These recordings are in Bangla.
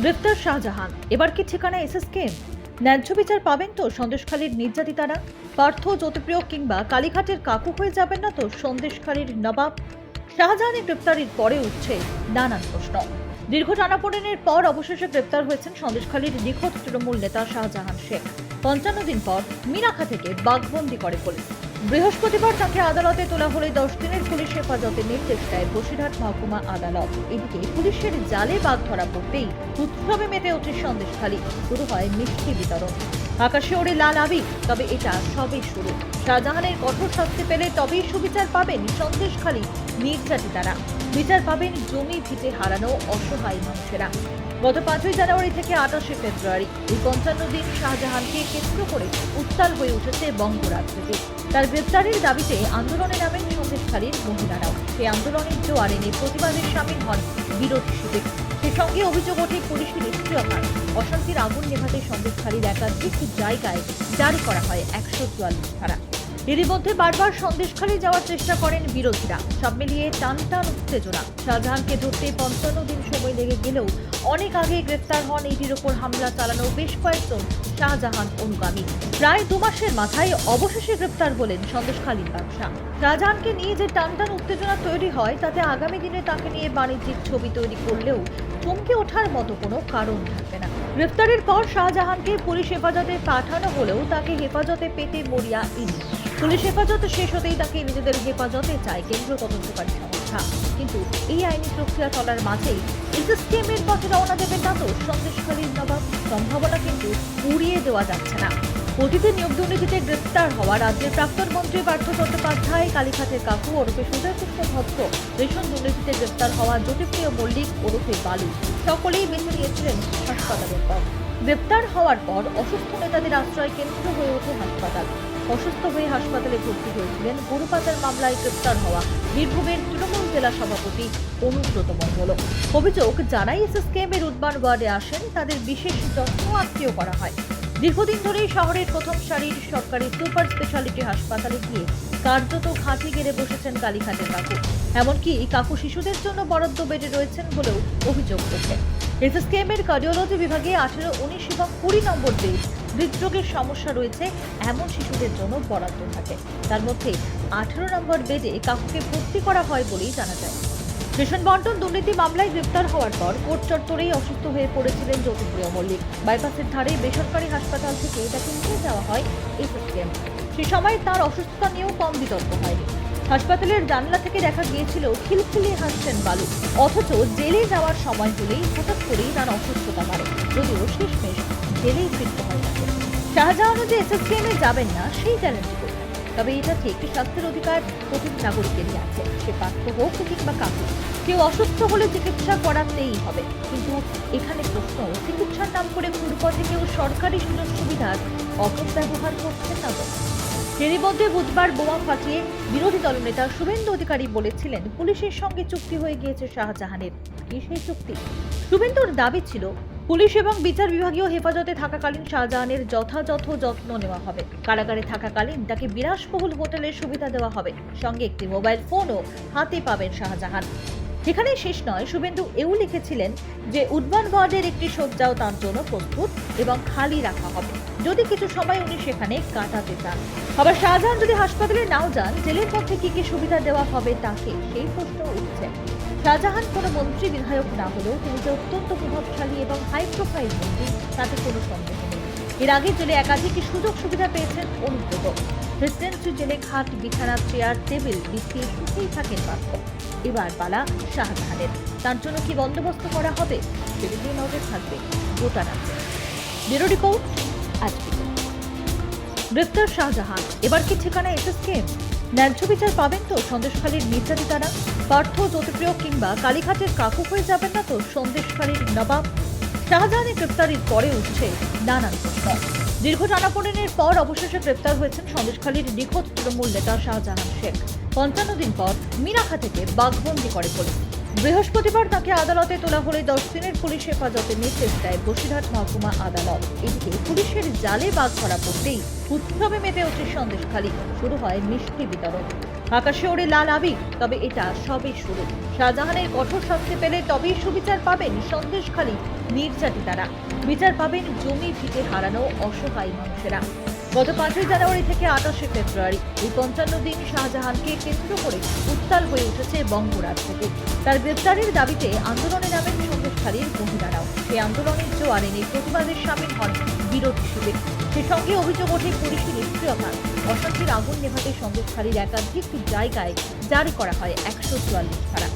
গ্রেপ্তার শাহজাহান। এবার কি ঠিকানা এসএসকে? ন্যায্য বিচার পাবেন তো সন্দেশখালীর নির্যাতিতারা? পার্থ জ্যোতিপ্রিয় কিংবা কালীঘাটের কাকু হয়ে যাবেন না তো সন্দেশখালীর নবাব? শাহজাহানের গ্রেপ্তারির পরে উঠছে নানান প্রশ্ন। দীর্ঘ টানাপোড়েনের পর অবশেষে গ্রেপ্তার হয়েছেন সন্দেশখালীর নিখোঁজ তৃণমূল নেতা শাহজাহান শেখ। পঞ্চান্ন দিন পর মিনাখা থেকে বাঘবন্দি করে পুলিশ। বৃহস্পতিবার তাকে আদালতে তোলা হলে দশ দিনের পুলিশ হেফাজতে নির্দেশ দেয় বসিরহাট মহকুমা আদালত। এদিকে পুলিশের জালে বাঘ ধরা পড়তেই উৎসবে মেতে ওঠে সন্দেশখালী। শুরু হয় মিষ্টি বিতরণ। আকাশে ওড়ে লাল আবির তবে এটা সবে শুরু। শাহজাহানের কঠোর শাস্তি পেলে তবেই সুবিচার পাবেন সন্দেশখালী নির্যাতিতারা। বিচার পাবেন জমি ভিটে হারানো অসহায় মানুষেরা। গত পাঁচই জানুয়ারি থেকে আঠাশে ফেব্রুয়ারি এই পঞ্চান্ন দিন শাহজাহানকে কেন্দ্র করে উত্তাল হয়ে উঠেছে বঙ্গরাজ্যটি তার গ্রেপ্তারের দাবিতে আন্দোলনে নামেন সন্দেশখালীর মহিলারাও। সেই আন্দোলনের জোয়ারে নিয়ে প্রতিবাদের সামিল হন বিরোধী শিবির। সে সঙ্গে অভিযোগ ওঠে পুলিশি নিষ্ক্রিয়তার অশান্তির আগুন নেভাতে সন্দেশখালীর একাধিক জায়গায় জারি করা হয় একশো চুয়াল্লিশ ধারা। এরই মধ্যে বারবার সন্দেশখালী যাওয়ার চেষ্টা করেন বিরোধীরা। সব মিলিয়ে টান টান উত্তেজনা। শাহজাহানকে ধরতে পঞ্চান্ন দিন সময় লেগে গেলেও অনেক আগে গ্রেফতার হন এটির ওপর হামলা চালানো বেশ কয়েকজন শাহজাহান অনুগামী। প্রায় দু মাসের মাথায় অবশেষে গ্রেপ্তার হলেন সন্দেশখালীর ব্যবসা শাহজাহানকে নিয়ে যে টান টান উত্তেজনা তৈরি হয়, তাতে আগামী দিনে তাকে নিয়ে বাণিজ্যিক ছবি তৈরি করলেও চমকে ওঠার মতো কোনো কারণ থাকবে না। গ্রেফতারের পর শাহজাহানকে পুলিশ হেফাজতে পাঠানো হলেও তাকে হেফাজতে পেতে মরিয়া ইডি পুলিশ হেফাজত শেষ হতেই তাকে নিজেদের হেফাজতে চায় কেন্দ্রীয় তদন্তকারী সংস্থা। কিন্তু এই আইনি প্রক্রিয়া চলার মাঝেই এর পথে রওনা দেবেন না তো সন্দেশখালীর নবাব। সম্ভাবনা কিন্তু উড়িয়ে দেওয়া যাচ্ছে না। অতীতে নিয়োগ দুর্নীতিতে গ্রেপ্তার হওয়া রাজ্যের প্রাক্তন মন্ত্রী পার্থ চট্টোপাধ্যায়, কালীঘাটের কাকু ওরফে সুজয় কৃষ্ণ ভদ্র রেশন দুর্নীতিতে গ্রেপ্তার হওয়া জ্যোতিপ্রিয় মল্লিক ওরফে বালু। সকলেই বেছে নিয়েছিলেন হাসপাতালের পর। গ্রেপ্তার হওয়ার পর অসুস্থ নেতাদের আশ্রয় কেন্দ্র হয়ে ওঠে হাসপাতাল। অসুস্থ হয়ে হাসপাতালে ভর্তি হয়েছিলেন গরুপাতার মামলায় গ্রেপ্তার হওয়া বীরভূমের তৃণমূল জেলা সভাপতি অনুব্রত মণ্ডল। অভিযোগ যারাই এসএসকেএম এর উদ্যান ওয়ার্ডে আসেন, তাদের বিশেষ যত্ন আত্মীয় করা হয়। দীর্ঘদিন ধরেই শহরের প্রথম সারির সরকারি সুপার স্পেশালিটি হাসপাতালে গিয়ে কার্যত ঘাঁটি গেড়ে বসেছেন কালীঘাটের কাকু। এমনকি কাকু শিশুদের জন্য বরাদ্দ বেডে রয়েছেন বলেও অভিযোগ উঠেছে এসএসকেএম এর কার্ডিওলজি বিভাগে আঠেরো, উনিশ এবং কুড়ি নম্বর বেড হৃদরোগের সমস্যা রয়েছে, এমন শিশুদের জন্য বরাদ্দ থাকে। তার মধ্যে আঠেরো নম্বর বেডে কাকুকে ভর্তি করা হয় বলেই জানা যায়। রেশন বন্টন দুর্নীতি মামলায় গ্রেপ্তার হওয়ার পর কোর্ট চত্বরেই অসুস্থ হয়ে পড়েছিলেন জ্যোতিপ্রিয় মল্লিক। বাইপাসের ধারে বেসরকারি হাসপাতাল থেকে তাকে নিয়ে যাওয়া হয় এসএসকেএম সে সময় তার অসুস্থতা নিয়েও কম বিতর্ক হয়নি। হাসপাতালের জানলা থেকে দেখা গিয়েছিল খিলখিলিয়ে হাসছেন বালু। অথচ জেলে যাওয়ার সময় হলেই হঠাৎ করেই তার অসুস্থতা বাড়ে। যদিও শেষমেশ জেলেই ফিরতে হয় তাকে। শাহজাহানও যে এ যাবেন না, সেই গ্যারান্টি কোথায় তবে এটা ঠিক স্বাস্থ্যের অধিকার প্রতিটি নাগরিকেরই আছে। সে পাত্র হোক কিংবা কাকু কেউ অসুস্থ হলে চিকিৎসা করাতেই হবে। কিন্তু এখানে প্রশ্ন, চিকিৎসার নাম করে ঘুরপথে কেউ সরকারি সুযোগ সুবিধার অপব্যবহার করছে না এরই মধ্যে বুধবার বোমা ফাটিয়ে বিরোধী দলনেতা শুভেন্দু অধিকারী বলেছিলেন, পুলিশের সঙ্গে চুক্তি হয়ে গিয়েছে শাহজাহানের। কি সেই চুক্তি? শুভেন্দুর দাবি ছিল, পুলিশ এবং বিচার বিভাগীয় হেফাজতে থাকাকালীন শাহজাহানের যথাযথ যত্ন নেওয়া হবে। কারাগারে থাকাকালীন তাকে বিলাসবহুল হোটেলের সুবিধা দেওয়া হবে। সঙ্গে একটি মোবাইল ফোনও হাতে পাবেন শাহজাহান। এখানে শেষ নয়। শুভেন্দু এও লিখেছিলেন যে উদ্যান ওয়ার্ডের একটি শয্যাও তার জন্য প্রস্তুত এবং খালি রাখা হবে। যদি কিছু সময় উনি সেখানে কাটাতে চান। আবার শাহজাহান যদি হাসপাতালে নাও যান, জেলের পক্ষে কি কি সুবিধা দেওয়া হবে তাকে সেই প্রশ্ন উঠছে। শাহজাহান কোনো মন্ত্রী, বিধায়ক না হলেও তিনি যে অত্যন্ত প্রভাবশালী এবং হাই প্রোফাইল মন্ত্রী, তাতে কোনো সন্দেহ নেই। এর আগে জেলে একাধিক সুযোগ সুবিধা পেয়েছেন অনুব্রত। প্রেসিডেন্সি জেলে খাট, বিছানা, চেয়ার, টেবিল বিছিয়ে সুখেই থাকেন পার্থ এবার পালা শাহজাহানের। তার জন্য কি বন্দোবস্ত করা হবে? সেদিকে নজর থাকবে গোটা রাজ্যে। ব্যুরো রিপোর্ট আজকে গ্রেপ্তার শাহজাহান। এবার কি ঠিকানা এসএসকেএম ন্যায্য বিচার পাবেন তো সন্দেশখালীর নির্যাতিতারা? পার্থ জ্যোতিপ্রিয় কিংবা কালীঘাটের কাকু হয়ে যাবেন না তো সন্দেশখালীর নবাব? শাহজাহানের গ্রেপ্তারির পরে উঠছে নানান প্রশ্ন। দীর্ঘ টানাপোড়েনের পর অবশেষে গ্রেপ্তার হয়েছেন সন্দেশখালীর নিখোঁজ তৃণমূল নেতা শাহজাহান শেখ। পঞ্চান্ন দিন পর মিরাখা থেকে বাঘবন্দি করে পুলিশ। বৃহস্পতিবার তাকে আদালতে তোলা হলে দশ দিনের পুলিশ হেফাজতে নির্দেশ দেয় বসিরহাট মহকুমা আদালত। এদিকে পুলিশের জালে বাঘ ধরা পড়তেই উৎসবে মেতে ওঠে সন্দেশখালী শুরু হয় মিষ্টি বিতরণ। আকাশে ওড়ে লাল আবির তবে এটা সবে শুরু। শাহজাহানের কঠোর শাস্তি পেলে তবেই সুবিচার পাবেন সন্দেশখালী নির্যাতিতারা। বিচার পাবেন জমি ভিটে হারানো অসহায় মানুষেরা। গত পাঁচই জানুয়ারি থেকে আঠাশে ফেব্রুয়ারি এই পঞ্চান্ন দিন শাহজাহানকে কেন্দ্র করে উত্তাল হয়ে উঠেছে বঙ্গরাজ থেকে। তার গ্রেপ্তারের দাবিতে আন্দোলনে নামেন সন্দেশখালীর মহিলারাও। সেই আন্দোলনের জোয়ারে নেই প্রতিবাদের সামিল হন বিরোধী শিবির। সে সঙ্গে অভিযোগ ওঠে পুলিশি নিষ্ক্রিয়তা। অশান্তির আগুন নেভাতে সন্দেশখালীর একাধিক জায়গায় জারি করা হয় একশো চুয়াল্লিশ ধারা।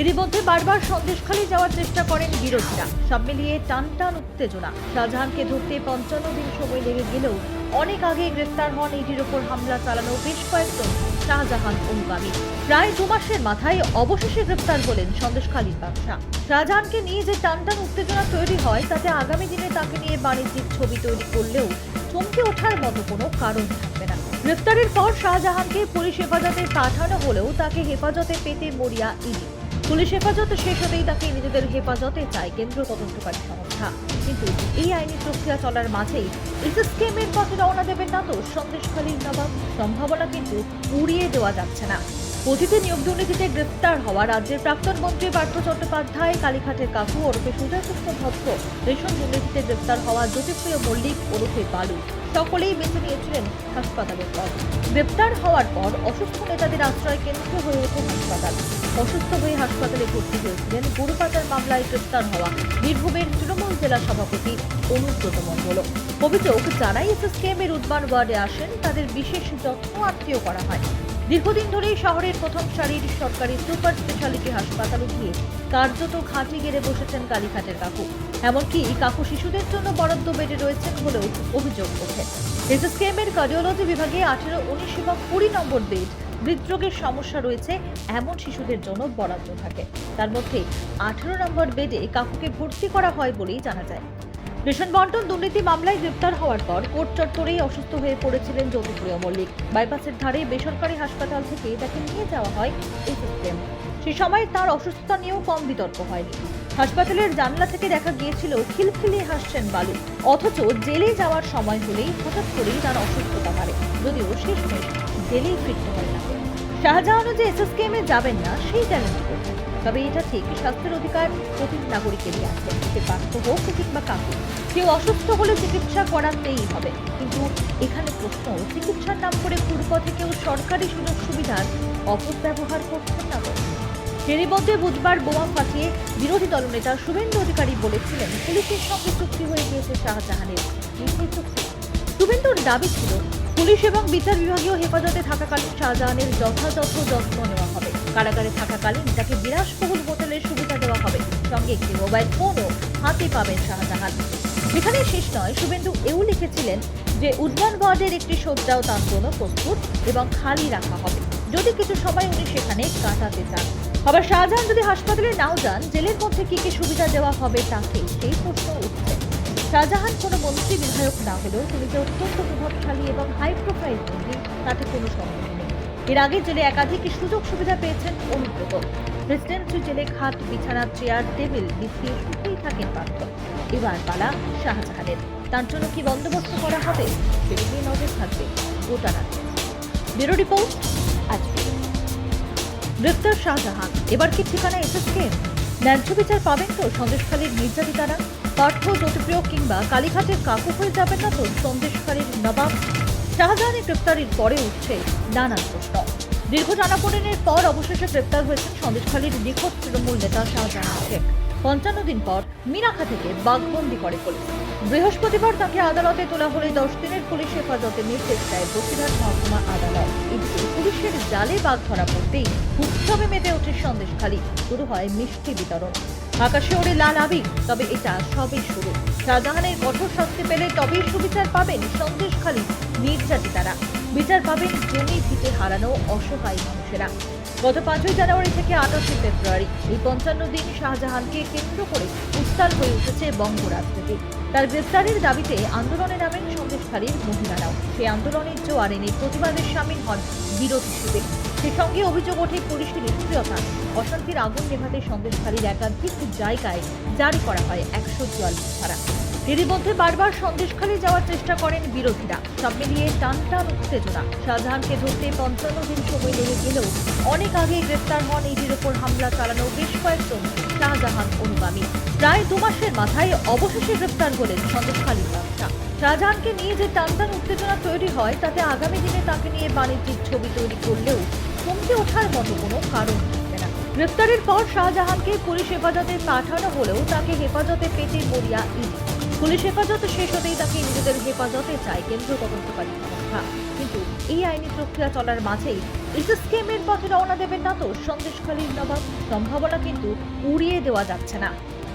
এরই মধ্যে বারবার সন্দেশখালী যাওয়ার চেষ্টা করেন বিরোধীরা। সব মিলিয়ে টান টান উত্তেজনা। শাহজাহানকে ধরতে পঞ্চান্ন দিন সময় লেগে গেলেও অনেক আগে গ্রেফতার হন এটির ওপর হামলা চালানো বেশ কয়েকজন শাহজাহান অনুগামী প্রায় দু মাসের মাথায় অবশেষে গ্রেফতার হলেন সন্দেশখালীর ব্যবসা শাহজাহানকে নিয়ে যে টান টান উত্তেজনা তৈরি হয়, তাতে আগামী দিনে তাকে নিয়ে বাণিজ্যিক ছবি তৈরি করলেও চমকে ওঠার মতো কোনো কারণ থাকবে না। গ্রেফতারের পর শাহজাহানকে পুলিশ হেফাজতে পাঠানো হলেও তাকে হেফাজতে পেতে মরিয়া ইডি। পুলিশ হেফাজত, শেষ হতেই তাকে নিজেদের হেফাজতে চায় কেন্দ্র তদন্তকারী সংস্থা। কিন্তু এই আইনি প্রক্রিয়া চলার মাঝেই এসএসকেমের পথে রওনা দেবেন না তো সন্দেশখালীর নবাব। সম্ভাবনা কিন্তু উড়িয়ে দেওয়া যাচ্ছে না। অতীতে নিয়োগ দুর্নীতিতে গ্রেপ্তার হওয়া রাজ্যের প্রাক্তন মন্ত্রী পার্থ চট্টোপাধ্যায় কালীঘাটের কাকু ওরফে সুজয় কৃষ্ণ ভদ্র রেশন দুর্নীতিতে গ্রেফতার হওয়া জ্যোতিপ্রিয় মল্লিক ওরফে বালু। সকলেই বেছে নিয়েছিলেন হাসপাতালের পথ। গ্রেপ্তার হওয়ার পর অসুস্থ নেতাদের আশ্রয় কেন্দ্র হয়ে ওঠে হাসপাতাল। অসুস্থ হয়ে হাসপাতালে ভর্তি হয়েছিলেন গরু পাচার মামলায় গ্রেপ্তার হওয়া বীরভূমের তৃণমূল জেলা সভাপতি অনুব্রত মণ্ডল। অভিযোগ, যারাই এসএসকেএম এর উদ্বান ওয়ার্ডে আসেন, তাদের বিশেষ যত্ন আত্মীয় করা হয়। দীর্ঘদিন ধরেই শহরের প্রথম সারির সরকারি সুপার স্পেশালিটি হাসপাতালে গিয়ে কার্যত ঘাঁটি গেড়ে বসেছেন কালীঘাটের কাকু। এমনকি কাকু শিশুদের জন্য বরাদ্দ বেডে রয়েছেন বলেও অভিযোগ ওঠে। এসএসকেএম এর কার্ডিওলজি বিভাগে আঠেরো, উনিশ এবং কুড়ি নম্বর বেড হৃদরোগের সমস্যা রয়েছে, এমন শিশুদের জন্য বরাদ্দ থাকে। তার মধ্যে আঠেরো নম্বর বেডে কাকুকে ভর্তি করা হয় বলেই জানা যায়। রেশন বন্টন দুর্নীতি মামলায় গ্রেপ্তার হওয়ার পর কোর্ট চত্বরেই অসুস্থ হয়ে পড়েছিলেন জ্যোতিপ্রিয় মল্লিক। বাইপাসের ধারে বেসরকারি হাসপাতাল থেকে তাকে নিয়ে যাওয়া হয় এই সিস্টেম সে সময় তার অসুস্থতা নিয়েও কম বিতর্ক হয়নি। হাসপাতালের জানলা থেকে দেখা গিয়েছিল খিলখিলিয়ে হাসছেন বালু। অথচ জেলে যাওয়ার সময় হলেই হঠাৎ করেই তার অসুস্থতা বাড়ে। যদিও শেষমেশ জেলেই ফিরতে হয় না। শাহজাহানও যে এসএসকেএম যাবেন না, সেই করছেন তবে এটা ঠিক, স্বাস্থ্যের অধিকার প্রতি নাগরিকেরই আছে। সে পার্থ হোক কিংবা কাকু কেউ অসুস্থ হলে চিকিৎসা করাতেই হবে। কিন্তু এখানে প্রশ্ন, চিকিৎসার নাম করে পূর্বপথে কেউ সরকারি সুযোগ সুবিধার অপব্যবহার করছেন না এরই মধ্যে বুধবার বোমা ফাটিয়ে বিরোধী দলনেতা শুভেন্দু অধিকারী বলেছিলেন, পুলিশের সঙ্গে চুক্তি হয়ে গিয়েছে শাহজাহানের শুভেন্দুর দাবি ছিল, পুলিশ এবং বিচার বিভাগীয় হেফাজতে থাকাকালীন শাহজাহানের যথাযথ যত্ন নেওয়া কারাগারে থাকাকালীন তাকে বিলাসবহুল হোটেলের সুবিধা দেওয়া হবে। সঙ্গে একটি মোবাইল ফোনও হাতে পাবেন শাহজাহান। এখানে শেষ নয়, শুভেন্দু এও লিখেছিলেন যে উদ্যান ওয়ার্ডের একটি শয্যাও তার জন্য প্রস্তুত এবং খালি রাখা হবে। যদি কিছু সময় উনি সেখানে কাটাতে চান। আবার শাহজাহান যদি হাসপাতালে নাও যান, জেলের মধ্যে কি কি সুবিধা দেওয়া হবে তাকে সেই প্রশ্ন উঠছে শাহজাহান কোনো মন্ত্রী বিধায়ক না হলেও তিনি যে অত্যন্ত প্রভাবশালী এবং হাই প্রোফাইল তাতে কোনো সন্দেহ এর আগে জেলে একাধিক সুযোগ সুবিধা পেয়েছেন অনুব্রত প্রেসিডেন্সি জেলে খাট বিছানা, চেয়ার, টেবিল বিছিয়ে সুখেই থাকেন পার্থ। এবার পালা শাহজাহানের। তার জন্য কি বন্দোবস্ত করা হবে, সেদিকে নজর থাকবে গোটা রাজ্যে। ব্যুরো রিপোর্ট আজকে গ্রেপ্তার শাহজাহান। এবার কি ঠিকানা এসএসকে ন্যায্য বিচার পাবেন তো সন্দেশখালীর নির্যাতিতারা? পার্থ, জ্যোতিপ্রিয় কিংবা কালীঘাটের কাকু হয়ে যাবেন না তো সন্দেশখালীর নবাব? শাহজাহানের গ্রেপ্তারির পরে উঠছে নানান প্রশ্ন। দীর্ঘ টানাপোড়েনের পর অবশেষে গ্রেপ্তার হয়েছেন সন্দেশখালীর নিখোঁজ তৃণমূল নেতা শাহজাহান শেখ। পঞ্চান্ন দিন পর মিনাখা থেকে বাঘবন্দি করে পুলিশ। বৃহস্পতিবার তাকে আদালতে তোলা হলে দশ দিনের পুলিশ হেফাজতে নির্দেশ দেয় বসিরহাট মহকুমা আদালত। এদিকে পুলিশের জালে বাঘ ধরা পড়তেই উৎসবে মেতে ওঠে সন্দেশখালী শুরু হয় মিষ্টি বিতরণ। আকাশে ওড়ে লাল আবির তবে এটা সবে শুরু। শাহজাহানের কঠোর শাস্তি পেলে তবেই সুবিচার পাবেন সন্দেশখালী নির্যাতিতারা। বিচার পাবেন জমি ভিটে হারানো অসহায় মানুষেরা। গত পাঁচই জানুয়ারি থেকে আঠাশে ফেব্রুয়ারি এই পঞ্চান্ন দিন শাহজাহানকে কেন্দ্র করে উত্তাল হয়ে উঠেছে বঙ্গরাজ থেকে তার গ্রেফতারের দাবিতে আন্দোলনে নামেন সন্দেশখালীর মহিলারাও। সেই আন্দোলনের জোয়ার এনে প্রতিবাদের সামিল হন বিরোধী শিবির সে সঙ্গে অভিযোগ ওঠে পুলিশের নিষ্ক্রিয়তা। অশান্তির আগুন নেভাতে সন্দেশখালীর একাধিক জায়গায় জারি করা হয় একশো চুয়াল্লিশ ধারা। এরই মধ্যে বারবার সন্দেশখালী যাওয়ার চেষ্টা করেন বিরোধীরা। সব মিলিয়ে টান টান উত্তেজনা। শাহজাহানকে ধরতে পঞ্চান্ন দিন সময় লেগে গেলেও অনেক আগে গ্রেফতার হন ইডির ওপর হামলা চালানো বেশ কয়েকজন শাহজাহান অনুগামী। প্রায় দু মাসের মাথায় অবশেষে গ্রেফতার হলেন সন্দেশখালীর বাদশা। শাহজাহানকে নিয়ে যে টান টান উত্তেজনা তৈরি হয়, তাতে আগামী দিনে তাকে নিয়ে বাণিজ্যিক ছবি তৈরি করলেও চমকে ওঠার মতো কোনো কারণ গ্রেফতারের পর শাহজাহানকে পুলিশ হেফাজতে পাঠানো হলেও তাকে হেফাজতে পেতে মরিয়া ইডি। পুলিশ হেফাজত, শেষ হতেই তাকে নিজেদের হেফাজতে চায় কেন্দ্র তদন্তকারী সংস্থা। কিন্তু এই আইনি প্রক্রিয়া চলার মাঝেই এসএসকেএমের পথে রওনা দেবেন না তো সন্দেশখালীর নবাব। সম্ভাবনা কিন্তু উড়িয়ে দেওয়া যাচ্ছে না।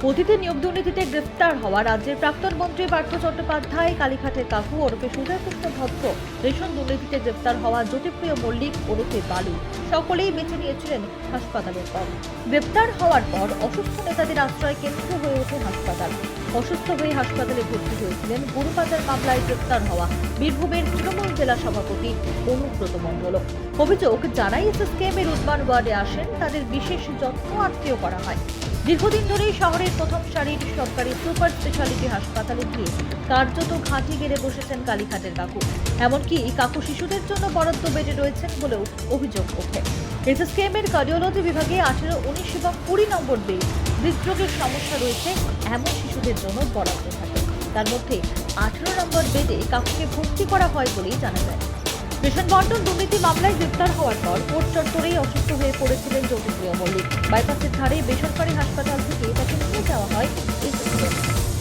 অতীতে নিয়োগ দুর্নীতিতে গ্রেফতার হওয়া রাজ্যের প্রাক্তন মন্ত্রী পার্থ চট্টোপাধ্যায়, কালীঘাটের কাকু ওরফে সুজয়কৃষ্ণ ভদ্র রেশন দুর্নীতিতে গ্রেফতার হওয়া জ্যোতিপ্রিয় মল্লিক ওরফে বালু। সকলেই বেছে নিয়েছিলেন হাসপাতালের পর। গ্রেপ্তার হওয়ার পর অসুস্থ নেতাদের আশ্রয় কেন্দ্র হয়ে ওঠে হাসপাতাল। অসুস্থ হয়ে হাসপাতালে ভর্তি হয়েছিলেন গরুপাচার মামলায় গ্রেপ্তার হওয়া বীরভূমের তৃণমূল জেলা সভাপতি অনুব্রত মণ্ডল। অভিযোগ, যারাই এসএসকেএম এর উদ্যান ওয়ার্ডে আসেন, তাদের বিশেষ যত্ন আত্মীয় করা হয়। দীর্ঘদিন ধরেই শহরের প্রথম সারির সরকারি সুপার স্পেশালিটি হাসপাতালে গিয়ে কার্যত ঘাঁটি গেড়ে বসেছেন কালীঘাটের কাকু। এমনকি কাকু শিশুদের জন্য বরাদ্দ বেডে রয়েছেন বলেও অভিযোগ ওঠে। এসএসকেএম এর কার্ডিওলজি বিভাগে আঠেরো, উনিশ এবং কুড়ি নম্বর বেড হৃদরোগের সমস্যা রয়েছে, এমন শিশুদের জন্য বরাদ্দ থাকে। তার মধ্যে আঠেরো নম্বর বেডে কাকুকে ভর্তি করা হয় বলেই জানা যায়। রেশন বন্টন দুর্নীতি মামলায় গ্রেপ্তার হওয়ার পর কোর্ট চত্বরেই অসুস্থ হয়ে পড়েছিলেন জ্যোতিপ্রিয় মল্লিক। বাইপাসের ধারে বেসরকারি হাসপাতাল থেকে তাকে নিয়ে যাওয়া হয়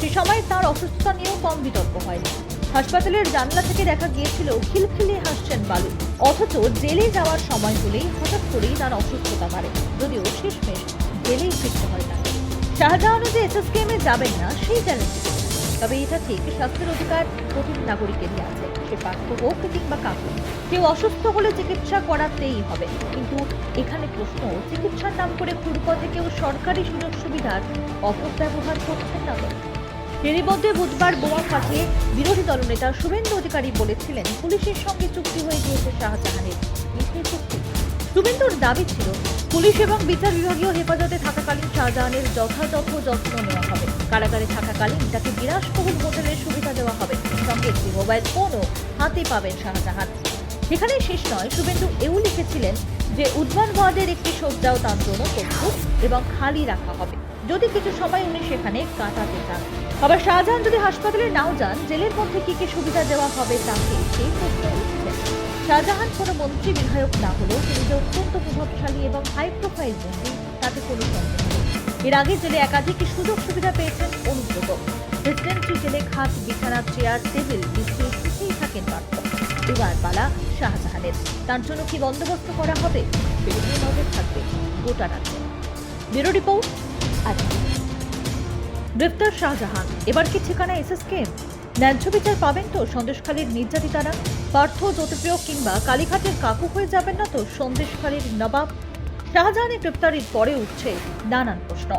সে সময় তার অসুস্থতা নিয়েও কম বিতর্ক হয়নি। হাসপাতালের জানলা থেকে দেখা গিয়েছিল খিলখিলিয়ে হাসছেন বালু। অথচ জেলে যাওয়ার সময় হলেই হঠাৎ করেই তার অসুস্থতা বাড়ে। যদিও শেষমেশ জেলেই ফিরতে হয় তাকে। শাহজাহানও যে এসএসকেএম যাবেন না, সেই গ্যারেন্টি তবে এটা ঠিক, স্বাস্থ্যের অধিকার প্রতিটি নাগরিকেরই আছে। সে পার্থ হোক কিংবা কাকু, কেউ অসুস্থ হলে চিকিৎসা করাতেই হবে। কিন্তু এখানে প্রশ্ন, চিকিৎসার নাম করে ঘুরপথে কেউ সরকারি সুযোগ সুবিধার অপব্যবহার করছেন না বুধবার ফাটিয়ে বিরোধী দলনেতা শুভেন্দু অধিকারী বলেছিলেন, পুলিশের সঙ্গে চুক্তি হয়ে গিয়েছে শাহজাহানের শুভেন্দুর দাবি ছিল, পুলিশ এবং বিচার বিভাগীয় হেফাজতে থাকাকালীন শাহজাহানের যথাযথ যত্ন নেওয়া হবে। কারাগারে থাকাকালীন তাকে বিলাসবহুল হোটেলের সুবিধা দেওয়া হবে। সঙ্গে একটি মোবাইল ফোনও হাতে পাবেন শাহজাহান। সেখানে শেষ নয়, শুভেন্দু এও লিখেছিলেন যে উদ্যান ওয়ার্ডের একটি শয্যাও তার জন্য প্রস্তুত এবং খালি রাখা হবে। যদি কিছু সময় উনি সেখানে কাটাতে চান। আবার শাহজাহান যদি হাসপাতালে নাও যান, জেলের মধ্যে কি কি সুবিধা দেওয়া হবে তাকে সেই প্রশ্ন উঠছে। শাহজাহান কোনো মন্ত্রী, বিধায়ক না হলেও তিনি যে অত্যন্ত প্রভাবশালী এবং হাই প্রোফাইল মন্ত্রী, তাতে কোনো সন্দেহ এর আগে জেলে একাধিক সুযোগ সুবিধা পেয়েছেন অনুব্রত। প্রেসিডেন্সি জেলে খাট বিছানা, চেয়ার, টেবিল নিশ্চয়ই সুখেই থাকেন পার্থ এবার পালা শাহজাহানের। তার জন্য কি বন্দোবস্ত করা হবে? সেদিকে নজর থাকবে গোটা রাজ্যে। ব্যুরো রিপোর্ট আজ গ্রেফতার শাহজাহান। এবার কি ঠিকানা এসএসকেএম ন্যায্য বিচার পাবেন তো সন্দেশখালীর নির্যাতিতারা? পার্থ জ্যোতিপ্রিয় কিংবা কালীঘাটের কাকু হয়ে যাবেন না তো সন্দেশখালীর নবাব? শাহজাহানের গ্রেপ্তারির পরে উঠছে নানান প্রশ্ন।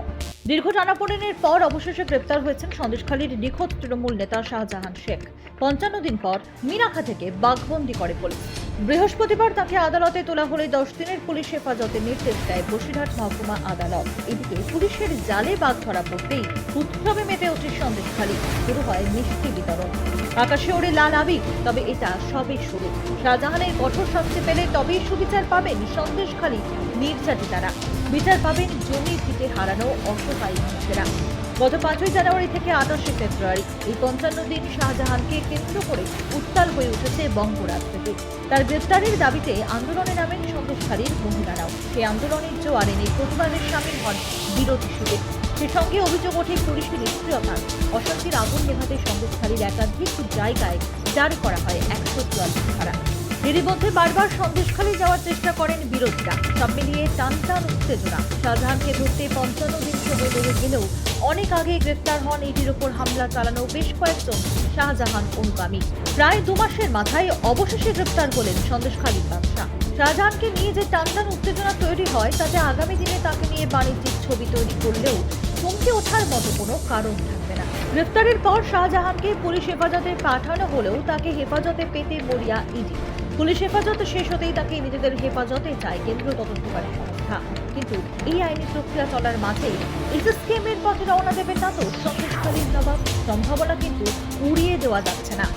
দীর্ঘ টানাপোড়েনের পর অবশেষে গ্রেপ্তার হয়েছেন সন্দেশখালীর নিখোঁজ তৃণমূল নেতা শাহজাহান শেখ। পঞ্চান্ন দিন পর মিনাখা থেকে বাঘবন্দি করে পুলিশ। বৃহস্পতিবার তাকে আদালতে তোলা হলে দশ দিনের পুলিশ হেফাজতে নির্দেশ দেয় বসিরহাট মহকুমা আদালত। এদিকে পুলিশের জালে বাঘ ধরা পড়তেই উৎসবে মেতে ওঠে সন্দেশখালী। শুরু হয় মিষ্টি বিতরণ। আকাশে ওড়ে লাল আবির তবে এটা সবে শুরু। শাহজাহানের কঠোর শাস্তি পেলে তবেই সুবিচার পাবেন সন্দেশখালী নির্যাতিতারা। বিচার পাবেন জমি থেকে হারানো অসহায় মানুষেরা। গত পাঁচই জানুয়ারি থেকে আঠাশে ফেব্রুয়ারি এই পঞ্চান্ন দিন শাহজাহানকে কেন্দ্র করে উত্তাল হয়ে উঠেছে বঙ্গরাজ থেকে তার গ্রেপ্তারের দাবিতে আন্দোলনে নামেন সন্দেশখালীর মহিলারাও। সেই আন্দোলনের জোয়ারে নেই প্রতিবাদের সামিল হন বিরোধী শিবির। সে সঙ্গে অভিযোগ ওঠে পুলিশের নিষ্ক্রিয়তা। অশান্তির আগুন নেভাতে সন্দেশখালীর একাধিক জায়গায় জারি করা হয় একশো চুয়াল্লিশ এরই মধ্যে বারবার সন্দেশখালী যাওয়ার চেষ্টা করেন বিরোধীরা। সব মিলিয়ে টান টান উত্তেজনা। শাহজাহানকে ধরতে পঞ্চান্ন দিন সময় লেগে গেলেও অনেক আগে গ্রেফতার হন এটির ওপর হামলা চালানো বেশ কয়েকজন শাহজাহান অনুগামী। প্রায় দু মাসের মাথায় অবশেষে গ্রেফতার হলেন সন্দেশখালীর বাদশা শাহজাহানকে নিয়ে যে টান টান উত্তেজনা তৈরি হয় তাতে আগামী দিনে তাকে নিয়ে বাণিজ্যিক ছবি তৈরি করলেও চমকে ওঠার মতো কোনো কারণ থাকবে না। গ্রেফতারের পর শাহজাহানকে পুলিশ হেফাজতে পাঠানো হলেও তাকে হেফাজতে পেতে মরিয়া ইডি। পুলিশ হেফাজত শেষ হতেই তাকে নিজেদের হেফাজতে চায় কেন্দ্রীয় তদন্তকারী সংস্থা। কিন্তু এই আইনি প্রক্রিয়া চলার মাঝে এসএসকেএমের পথে রওনা দেবেন না তো সন্দেশকালীন নবাব। সম্ভাবনা কিন্তু উড়িয়ে দেওয়া যাচ্ছে না।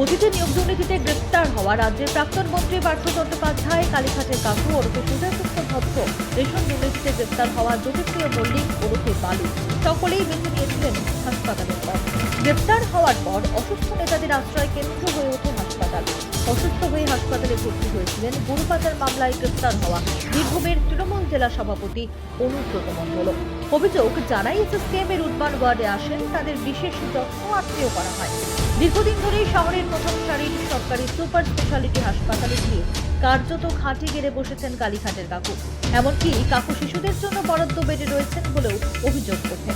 অতীতে নিয়োগ দুর্নীতিতে গ্রেপ্তার হওয়া রাজ্যের প্রাক্তন মন্ত্রী পার্থ চট্টোপাধ্যায় কালীঘাটের কাকু ওরফে সুজয়পুত্র ভক্ত, রেশন দুর্নীতিতে গ্রেপ্তার হওয়া জ্যোতিপ্রিয় মল্লিক ওরফে বালু, সকলেই বেছে নিয়েছিলেন হাসপাতালের পর গ্রেপ্তার হওয়ার পর অসুস্থ নেতাদের আশ্রয় কেন্দ্র হয়ে ওঠে হাসপাতাল। অসুস্থ হয়ে হাসপাতালে ভর্তি হয়েছিলেন। গরুপাচার মামলায় গ্রেপ্তার হওয়া বীরভূমের তৃণমূল জেলা সভাপতি অনুব্রত মণ্ডল। অভিযোগ যারাই এসএসকেএম এর ওয়ার্ডে আসেন, তাদের বিশেষ যত্ন আত্মীয় করা হয়। দীর্ঘদিন ধরেই শহরের প্রথম সারির সরকারি সুপার স্পেশালিটি হাসপাতালে গিয়ে কার্যত খাঁটি গেড়ে বসেছেন কালীঘাটের কাকু। এমনকি কাকু শিশুদের জন্য বরাদ্দ বেডে রয়েছেন বলেও অভিযোগ ওঠে।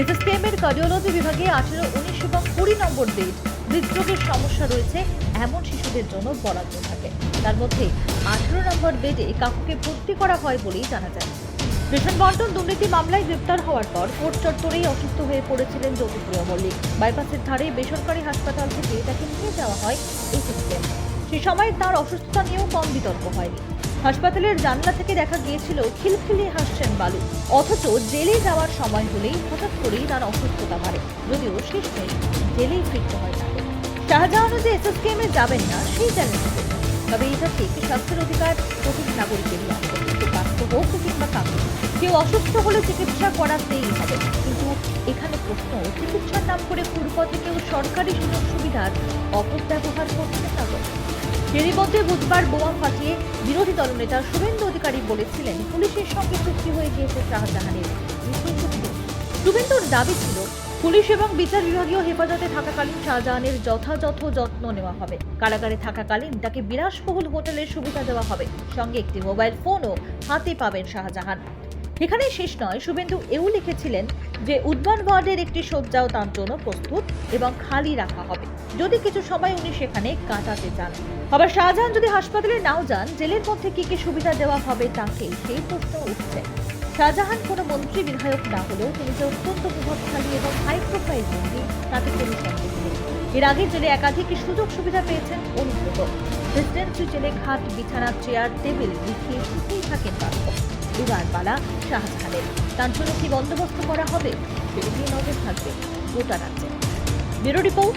এসএসকেএম কার্ডিওলজি বিভাগে আঠেরো, উনিশ এবং কুড়ি নম্বর বেড হৃদরোগের সমস্যা রয়েছে, এমন শিশুদের জন্য বরাদ্দ থাকে। তার মধ্যে আঠেরো নম্বর বেডে কাকুকে ভর্তি করা হয় বলেই জানা যায়। রেশন বন্টন দুর্নীতি মামলায় গ্রেপ্তার হওয়ার পর কোর্ট চত্বরেই অসুস্থ হয়ে পড়েছিলেন জ্যোতিপ্রিয় মল্লিক। বাইপাসের ধারে বেসরকারি হাসপাতাল থেকে তাকে নিয়ে যাওয়া হয় এই সে সময় তার অসুস্থতা নিয়েও কম বিতর্ক হয়নি। হাসপাতালের জানলা থেকে দেখা গিয়েছিল খিলখিলিয়ে হাসছেন বালু। অথচ জেলে যাওয়ার সময় হলেই হঠাৎ করেই তার অসুস্থতা বাড়ে। যদিও শেষমেশ জেলেই ফিরতে হয় তাকে শাহজাহানও যে এসএসকেএমে যাবেন না, সেই চ্যালেঞ্জ তবে এটা ঠিক স্বাস্থ্যের অধিকার প্রতিটি নাগরিকেরই স্বাস্থ্য হোক কিংবা কাকু কেউ অসুস্থ হলে চিকিৎসা করাতেই হবে। কিন্তু এখানে প্রশ্ন, চিকিৎসার নাম করে পুরপথে কেউ সরকারি সুযোগ সুবিধার অপব্যবহার করছে না এরই মধ্যে বুধবার বোমা ফাটিয়ে বিরোধী দলনেতা শুভেন্দু অধিকারী বলেছিলেন, পুলিশের সঙ্গে চুক্তি হয়ে গিয়েছে শাহজাহানের শুভেন্দুর দাবি ছিল পুলিশ এবং বিচার বিভাগীয় হেফাজতে থাকাকালীন শাহজাহানের যথাযথ যত্ন নেওয়া হবে। কারাগারে থাকাকালীন তাকে বিলাসবহুল হোটেলের সুবিধা দেওয়া হবে। সঙ্গে একটি মোবাইল ফোনও হাতে পাবেন শাহজাহান। এখানে শেষ নয়, শুভেন্দু এও লিখেছিলেন যে উদ্যান ওয়ার্ডের একটি শয্যাও তার জন্য প্রস্তুত এবং খালি রাখা হবে। যদি কিছু সময় উনি সেখানে কাটাতে চান। আবার শাহজাহান যদি হাসপাতালে নাও যান, জেলের মধ্যে কি কি সুবিধা দেওয়া হবে তাকে সেই প্রশ্ন উঠছে। শাহজাহান কোনো মন্ত্রী বিধায়ক না হলেও তিনি যে অত্যন্ত প্রভাবশালী এবং হাই প্রোফাইল মন্ত্রী তাতে কোনো সন্দেহ নেই। এর আগে জেলে একাধিক সুযোগ সুবিধা পেয়েছেন অনুব্রত। প্রেসিডেন্সি জেলে খাট বিছানা চেয়ার টেবিল বিছিয়ে শুতেই থাকেন পার্থ এবার পালা শাহজাহানের। তার জন্য কি বন্দোবস্ত করা হবে সেটা নজর থাকবে গোটা রাজ্যে। Bureau report